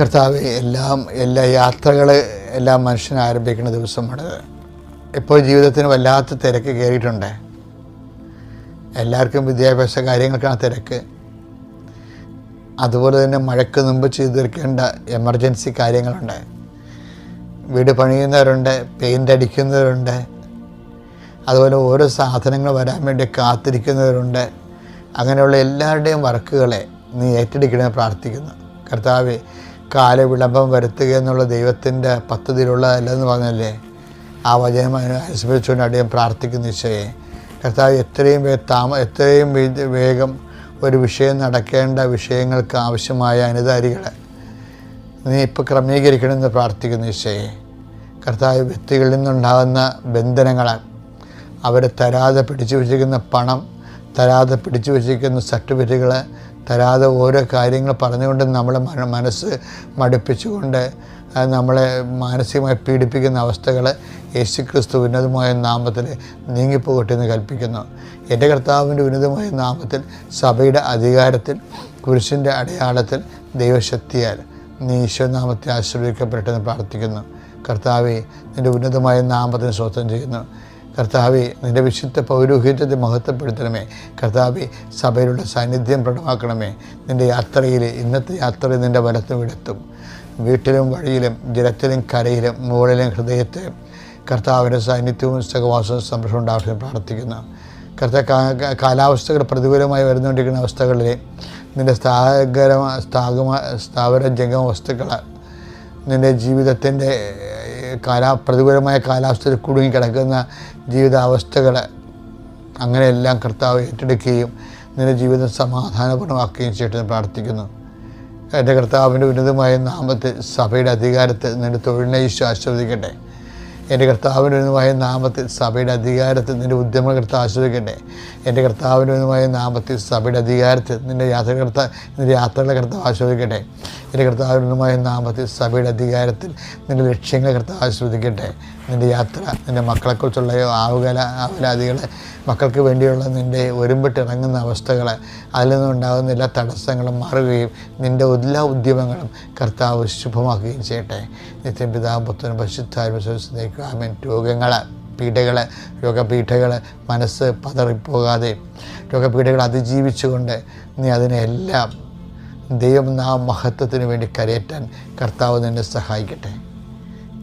കർത്താവ് എല്ലാം എല്ലാ യാത്രകൾ എല്ലാം മനുഷ്യൻ ആരംഭിക്കുന്ന ദിവസമാണ് ഇപ്പോൾ ജീവിതത്തിന് വല്ലാത്ത തിരക്ക് കയറിയിട്ടുണ്ട്. എല്ലാവർക്കും വിദ്യാഭ്യാസ കാര്യങ്ങൾക്കാണ് തിരക്ക്. അതുപോലെ തന്നെ മഴയ്ക്ക് മുമ്പ് ചെയ്തു തീർക്കേണ്ട എമർജൻസി കാര്യങ്ങളുണ്ട്. വീട് പണിയുന്നവരുണ്ട് പെയിന്റ് അടിക്കുന്നവരുണ്ട്. അതുപോലെ ഓരോ സാധനങ്ങൾ വരാൻ വേണ്ടി കാത്തിരിക്കുന്നവരുണ്ട്. അങ്ങനെയുള്ള എല്ലാവരുടെയും വർക്കുകളെ നീ ഏറ്റെടുക്കണമെന്ന് പ്രാർത്ഥിക്കുന്നു. കർത്താവ് കാലവിളംബം വരുത്തുക എന്നുള്ള ദൈവത്തിന്റെ പദ്ധതിയിലുള്ളതല്ലെന്ന് പറഞ്ഞല്ലേ? ആ വചനം അനുസരിച്ചുകൊണ്ട് അദ്ദേഹം പ്രാർത്ഥിക്കുന്ന നിശ്ചയെ കർത്താവ് എത്രയും താമ എത്രയും വേഗം ഒരു വിഷയം നടക്കേണ്ട വിഷയങ്ങൾക്ക് ആവശ്യമായ അനുധാരികളെ നീ ഇപ്പോൾ ക്രമീകരിക്കണമെന്ന് പ്രാർത്ഥിക്കുന്ന നിശ്ചയെ കർത്താവ് വ്യക്തികളിൽ നിന്നുണ്ടാകുന്ന ബന്ധനങ്ങളാൽ അവരെ തരാതെ പിടിച്ചു വച്ചിരിക്കുന്ന പണം തരാതെ പിടിച്ചു വച്ചിരിക്കുന്ന സർട്ടിഫിക്കറ്റുകൾ തരാതെ ഓരോ കാര്യങ്ങൾ പറഞ്ഞുകൊണ്ട് നമ്മളെ മന- മനസ്സ് മടുപ്പിച്ചുകൊണ്ട് നമ്മളെ മാനസികമായി പീഡിപ്പിക്കുന്ന അവസ്ഥകൾ യേശു ക്രിസ്തു ഉന്നതമായ നാമത്തിൽ നീങ്ങിപ്പോകട്ടെ എന്ന് കൽപ്പിക്കുന്നു. എന്റെ കർത്താവിന്റെ ഉന്നതമായ നാമത്തിൽ സഭയുടെ അധികാരത്തിൽ കുരിശിന്റെ അടയാളത്തിൽ ദൈവശക്തിയാൽ നീ ഈശ്വരനാമത്തെ ആശ്രയിക്കപ്പെട്ടെന്ന് പ്രാർത്ഥിക്കുന്നു. കർത്താവെ നിന്റെ ഉന്നതമായ നാമത്തിന് സ്വത്വം ചെയ്യുന്നു. കർത്താവെ നിന്റെ വിശുദ്ധ പൗരോഹിത്യത്തെ മഹത്വപ്പെടുത്തണമേ. കർത്താവെ സഭയിലുള്ള സാന്നിധ്യം പ്രകടമാക്കണമേ. നിന്റെ യാത്രയിൽ ഇന്നത്തെ യാത്രയിൽ നിന്റെ വലത്തും ഇടത്തും. വീട്ടിലും വഴിയിലും ജലത്തിലും കരയിലും മുകളിലും ഹൃദയത്തെ കർത്താവിന്റെ സാന്നിധ്യവും സഹവാസവും സംരക്ഷണം ഉണ്ടാവട്ടെ പ്രാർത്ഥിക്കുന്നു. കർത്ത കാലാവസ്ഥകൾ പ്രതികൂലമായി വരുന്നുകൊണ്ടിരിക്കുന്ന അവസ്ഥകളിൽ നിന്റെ സ്ഥാകര സ്ഥാപന സ്ഥാവര ജംഗമ വസ്തുക്കൾ നിന്റെ ജീവിതത്തിന്റെ കാലാ പ്രതികൂലമായ കാലാവസ്ഥയിൽ കുടുങ്ങിക്കിടക്കുന്ന ജീവിതാവസ്ഥകൾ അങ്ങനെയെല്ലാം കർത്താവ് ഏറ്റെടുക്കുകയും നിന്റെ ജീവിതം സമാധാനപൂർണമാക്കുകയും ചെയ്യട്ടെ പ്രാർത്ഥിക്കുന്നു. എന്റെ കർത്താവിന്റെ ഉന്നതമായ നാമത്തെ സഭയുടെ അധികാരത്തെ നിന്റെ തൊഴിലിനെ ഈശോ എന്റെ കർത്താവിനുമായ നാമത്തിൽ സഭയുടെ അധികാരത്തിൽ നിന്റെ ഉദ്യമങ്ങൾ കർത്താവ് ആസ്വദിക്കട്ടെ എന്റെ കർത്താവിനുമായ നാമത്തിൽ സഭയുടെ അധികാരത്തിൽ നിന്റെ യാത്ര കർത്താവ് നിന്റെ യാത്രകളെ കർത്താവ് ആശ്രയിക്കട്ടെ. എന്റെ കർത്താവിനുമായ നാമത്തിൽ സഭയുടെ അധികാരത്തിൽ നിന്റെ ലക്ഷ്യങ്ങളെ കർത്താവ് ആസ്വദിക്കട്ടെ നിന്റെ യാത്ര നിന്റെ മക്കളെക്കുറിച്ചുള്ള ആവുകല ആവലാദികളെ മക്കൾക്ക് വേണ്ടിയുള്ള നിന്റെ ഒരുമ്പിട്ടിറങ്ങുന്ന അവസ്ഥകൾ അതിൽ നിന്നുണ്ടാകുന്ന എല്ലാ തടസ്സങ്ങളും മാറുകയും നിന്റെ എല്ലാ ഉദ്യമങ്ങളും കർത്താവ് ശുഭമാക്കുകയും ചെയ്യട്ടെ. നിത്യം പിതാവ് പുത്രനും പരിശുദ്ധാത്മസ്വസ്ഥതയ്ക്കും ആമേൻ. രോഗങ്ങൾ പീഡകൾ രോഗപീഠകൾ മനസ്സ് പതറിപ്പോകാതെ രോഗപീഠകൾ അതിജീവിച്ചുകൊണ്ട് നീ അതിനെല്ലാം ദൈവം നാം മഹത്വത്തിന് വേണ്ടി കരയേറ്റാൻ കർത്താവ് നിന്നെ സഹായിക്കട്ടെ.